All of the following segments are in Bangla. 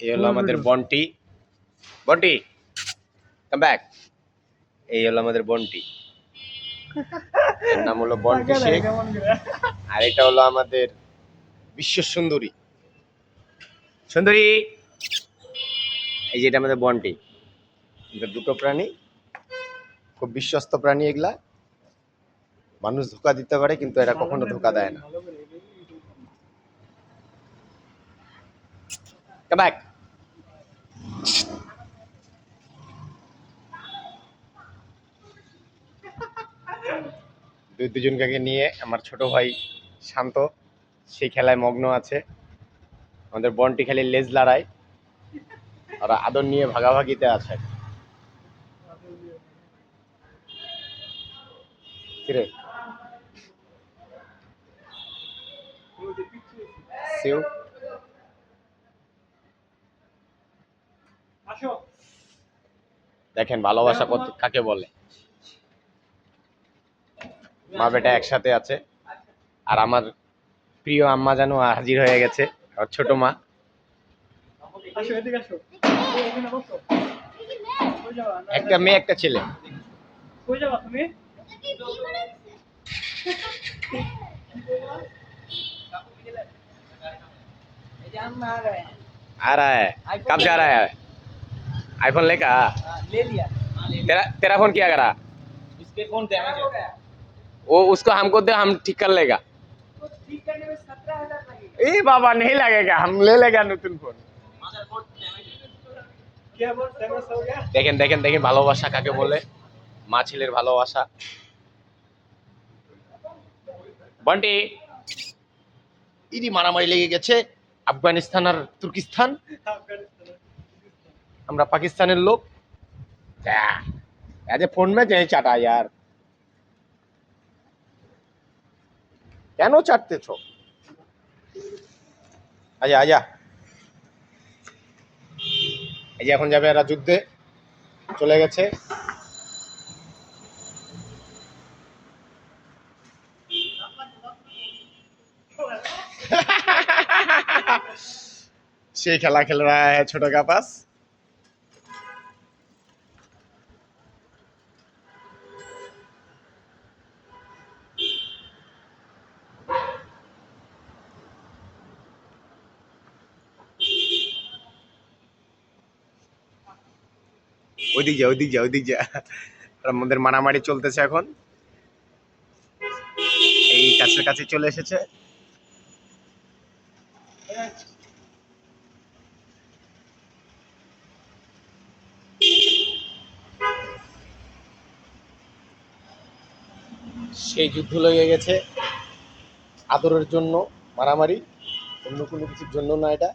এই হলো আমাদের বন্টি। বন্টি কাম ব্যাক এই হলো আমাদের বন্টি। এর নাম হলো বন্টি শেখ। আর এটা হলো আমাদের বিশ্ব সুন্দরী। সুন্দরী এই যে এটা আমাদের বন্টি। এটা দুটো প্রাণী খুব বিশ্বস্ত প্রাণী এগুলা। মানুষ ধোকা দিতে পারে কিন্তু এরা কখনো ধোকা দেয় না। Come back. দুই দুজনকে নিয়ে আমার ছোট ভাই শান্ত, সেই খেলায় মগ্ন আছে। আমাদের বনটি খেলে লেজ লড়াই। ওরা আদর নিয়ে ভাগাভাগিতে আছে। দেখেন, ভালোবাসা কাকে বলে? মা বেটা একসাথে আছে আর আমার প্রিয় আম্মা যেন হাজির হয়ে গেছে আর ছোট মা আসো এদিকে আসো এই, এখানে বসো কই যাবা না, একটা মেয়ে একটা ছেলে কই যাবা তুমি आ रहा है कब जा रहा है आईफोन लेकर ले लिया तेरा तेरा फोन क्या करा इसके कौन डैमेज हो गया वो उसको हमको दे, हम ठीक कर लेगा। ए बाबा, नहीं लगेगा, हम ले लेगा नतुन फोन। দেখেন দেখেন দেখেন ভালোবাসা কাকে বলে মা ছেলের ভালোবাসা বান্টি ইডি মারামারি লেগে গেছে আফগানিস্তান আর তুর্কিস্তান আমরা পাকিস্তানের লোক ফোন মে চাটা ইয়ার কেন চাটতেছ? আজা আজা এই যে এখন যাবে এরা যুদ্ধে। চলে গেছে। সেই খেলা খেলে হ্যাঁ, ছোট কাপাস। ওইদিক যা ওইদিক যা ওইদিক যা। আমাদের মারামারি চলতেছে এখন। এই কাছের কাছে চলে এসেছে। সেই যুদ্ধ লেগে গেছে। আদরের জন্য মারামারি। অন্য কোনো কিছুর জন্য না এটা।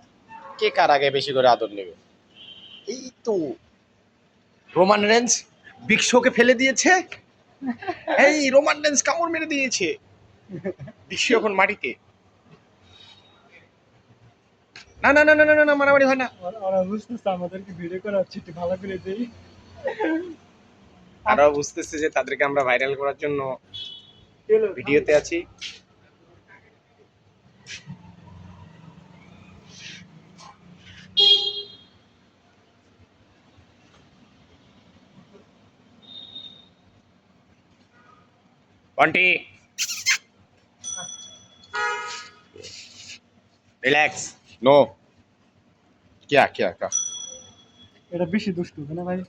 কে কার আগে বেশি করে আদর নেবে? এই তো রোমান রেঞ্জ বিগ শোকে ফেলে দিয়েছে। এই রোমান রেঞ্জ কামড় মেরে দিয়েছে। বিশ্ব এখন মাটিতে। না না না না না না, না মারামারি হয় না। ওরা- ওরা বুঝতেছে আমাদেরকে ভিডিও করা হচ্ছে একটু ভালো করে দেই। আরও বুঝতেছে যে তাদেরকে আমরা ভাইরাল করার জন্য ভিডিওতে আছি। কন্টি রিল্যাক্স নো কিয়া কিয়া কা এটা বেশি দুষ্টু না ভাই?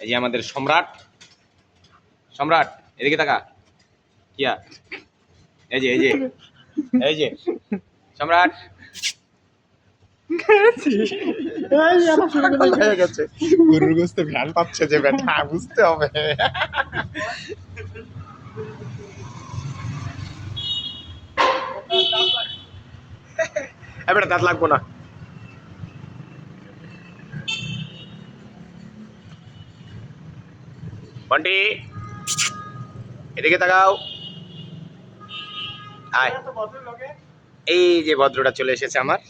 এই যে আমাদের সম্রাট। সম্রাট এদিকে তাকা। কিয়া? এই যে এই যে এই যে। সম্রাট। গরুর গোস্তে ভ্যান পাচ্ছে যে ব্যাটা বুঝতে হবে। এবার দাঁত লাগবো না। বন্টি এদিকে তাকাও। আয়। এই যে ভদ্রটা চলে এসেছে আমার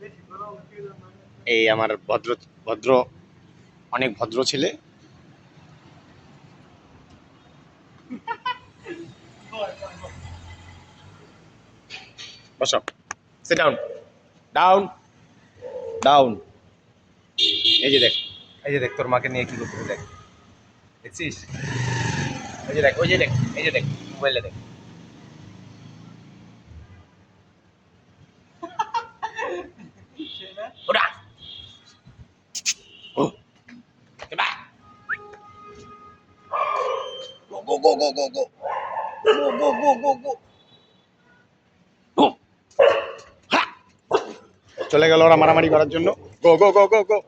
বেশি গরম feel হয় না। এই আমার ভদ্র ভদ্র, অনেক ভদ্র ছেলে। বসো। সিট ডাউন ডাউন ডাউন এই যে দেখ। এই যে দেখ, তোর মাকে নিয়ে কি করতে দেখ। দেখছিস? ওই যে দেখ, ওই যে দেখ, এই যে দেখ মোবাইলে দেখ। go, go, go. Go, go, go, go, go. চলে গেল ওরা মারামারি করার জন্য গো গো গো গো গো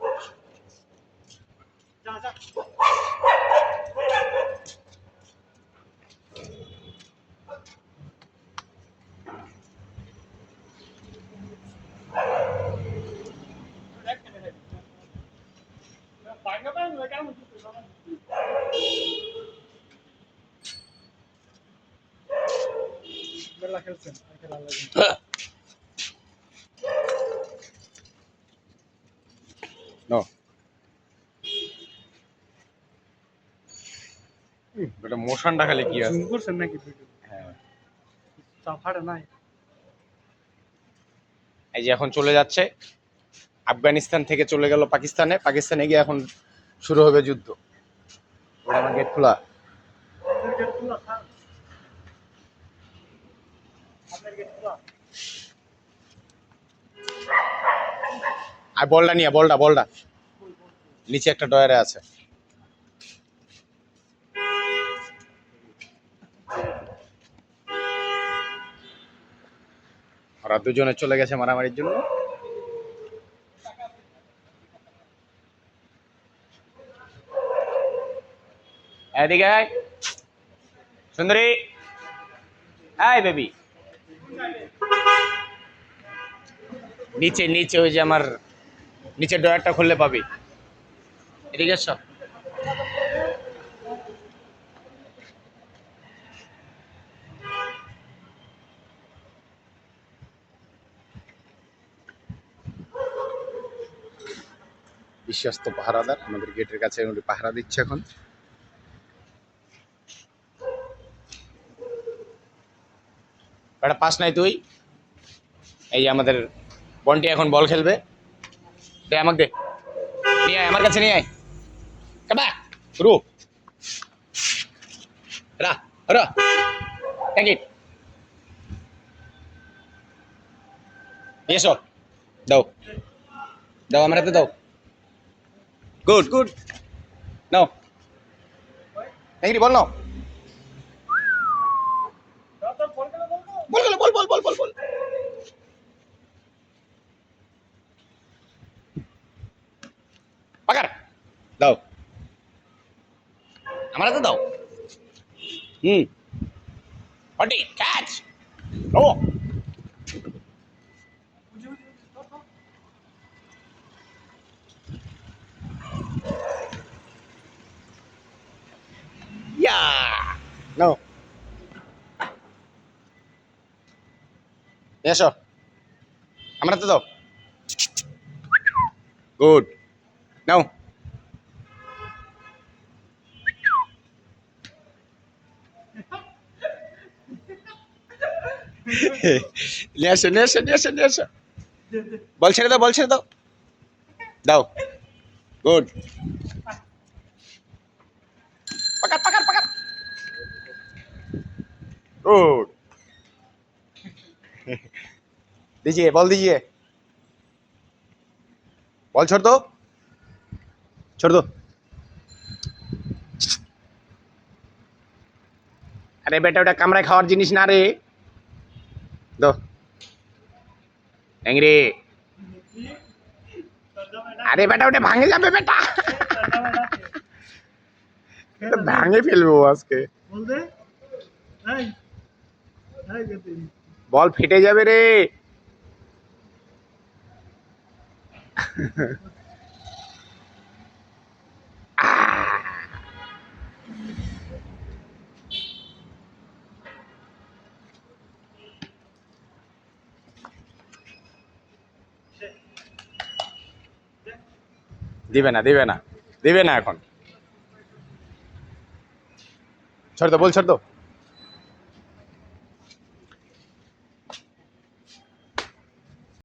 লাগে বেটা মোশনটা খালি কি আছে? জুম করছেন নাকি হ্যাঁ। চাফাটা নাই। এই যে এখন চলে যাচ্ছে আফগানিস্তান থেকে চলে গেল পাকিস্তানে। পাকিস্তানে গিয়ে এখন শুরু হবে যুদ্ধ। আমার গেট খোলা। গেট খোলা আর বলটা নিয়ে বলটা বলটা। নিচে একটা ডয়ারে আছে। ওরা দুজনে চলে গেছে মারামারির জন্য। এদিকে সুন্দরী। Hi baby. নিচে নিচে ওই যে আমার নিচের ডয়ারটা খুললে পাবি। এদিকে এসো। বিশ্বস্ত পাহারাদার আমাদের গেটের কাছে উনি পাহারা দিচ্ছে এখন। একটা পাস নাই তুই। এই যে আমাদের বন্টি এখন বল খেলবে। দে আমাকে দে নিয়ে আয় আমার কাছে নিয়ে আয় কাবা রু রা রা টেক ইট এসো দাও দাও আমার হাতে দাও গুড গুড নাও নেগরি বল নাও দাদা ফোন করে বলব বল গেলো, বল বল বল বল বল পাকার দাও আমার হাতে দাও হুম হটি ক্যাচ ও বুঝি বুঝি বুঝি ইয়া নাও এসো আমার হাতে দাও গুড নাও নিয়ে আসো নিয়ে আসো নিয়ে আসো নিয়ে আসো দে দে বল ছেড়ে দাও বল ছেড়ে দাও দাও গুড পাকার পাকার পাকার गुड दीजिए बॉल दीजिए बॉल छोड़ दो ছোট আরে বেটা ওটা কামড়ায় খাওয়ার জিনিস না রে দোরে আরে বেটা ওটা ভাঙে যাবে বেটা ভাঙে ফেলব আজকে বল ফেটে যাবে রে দিবে না দিবে না দিবে না এখন। ছোট তো বল ছোট দো